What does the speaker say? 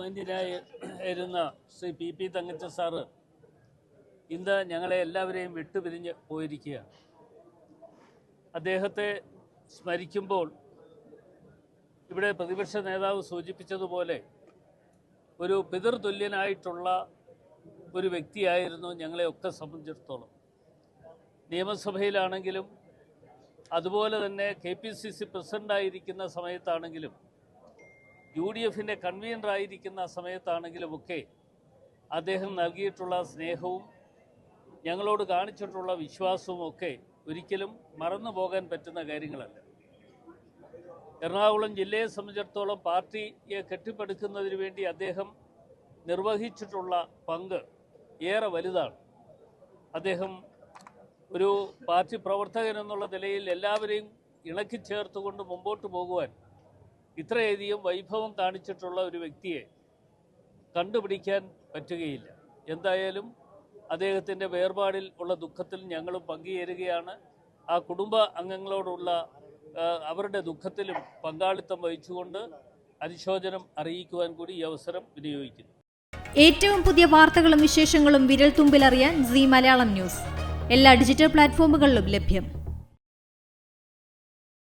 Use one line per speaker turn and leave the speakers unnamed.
ബഹുമാന്യനായിരുന്ന Shri P P Thankachan sir ഇന്ന് ഞങ്ങളെ എല്ലാവരെയും വിട്ടുപിരിഞ്ഞ് പോയിരിക്കുകയാണ്. അദ്ദേഹത്തെ സ്മരിക്കുമ്പോൾ ഇവിടെ പ്രതിപക്ഷ നേതാവ് സൂചിപ്പിച്ചതുപോലെ ഒരു പിതൃതുല്യനായിട്ടുള്ള ഒരു വ്യക്തിയായിരുന്നു ഞങ്ങളെയൊക്കെ സംബന്ധിച്ചിടത്തോളം. നിയമസഭയിലാണെങ്കിലും അതുപോലെ തന്നെ കെ പി സി സി പ്രസിഡന്റായിരിക്കുന്ന സമയത്താണെങ്കിലും യു ഡി എഫിന്റെ കൺവീനറായിരിക്കുന്ന സമയത്താണെങ്കിലുമൊക്കെ അദ്ദേഹം നൽകിയിട്ടുള്ള സ്നേഹവും ഞങ്ങളോട് കാണിച്ചിട്ടുള്ള വിശ്വാസവും ഒക്കെ ഒരിക്കലും മറന്നു പോകാൻ പറ്റുന്ന കാര്യങ്ങളല്ല. എറണാകുളം ജില്ലയെ സംബന്ധിച്ചിടത്തോളം പാർട്ടിയെ കെട്ടിപ്പടുക്കുന്നതിന് വേണ്ടി അദ്ദേഹം നിർവഹിച്ചിട്ടുള്ള പങ്ക് ഏറെ വലുതാണ്. അദ്ദേഹം ഒരു പാർട്ടി പ്രവർത്തകൻ എന്നുള്ള നിലയിൽ എല്ലാവരെയും ഇണക്കി ചേർത്തുകൊണ്ട് മുമ്പോട്ട് പോകുവാൻ ഇത്രയധികം വൈഭവം കാണിച്ചിട്ടുള്ള ഒരു വ്യക്തിയെ കണ്ടുപിടിക്കാൻ പറ്റുകയില്ല. എന്തായാലും അദ്ദേഹത്തിന്റെ വേർപാടിൽ ഉള്ള ദുഃഖത്തിൽ ഞങ്ങളും പങ്കുചേരുകയാണ്. ആ കുടുംബ അംഗങ്ങളോടുള്ള അവരുടെ ദുഃഖത്തിലും പങ്കാളിത്തം വഹിച്ചുകൊണ്ട് അനുശോചനം അറിയിക്കുവാൻ കൂടി ഈ അവസരം വിനിയോഗിക്കുന്നു.
ഏറ്റവും പുതിയ വാർത്തകളും വിശേഷങ്ങളും വിരൽ തുമ്പിലറിയാൻ സി മലയാളം ന്യൂസ്. എല്ലാ ഡിജിറ്റൽ പ്ലാറ്റ്ഫോമുകളിലും ലഭ്യം.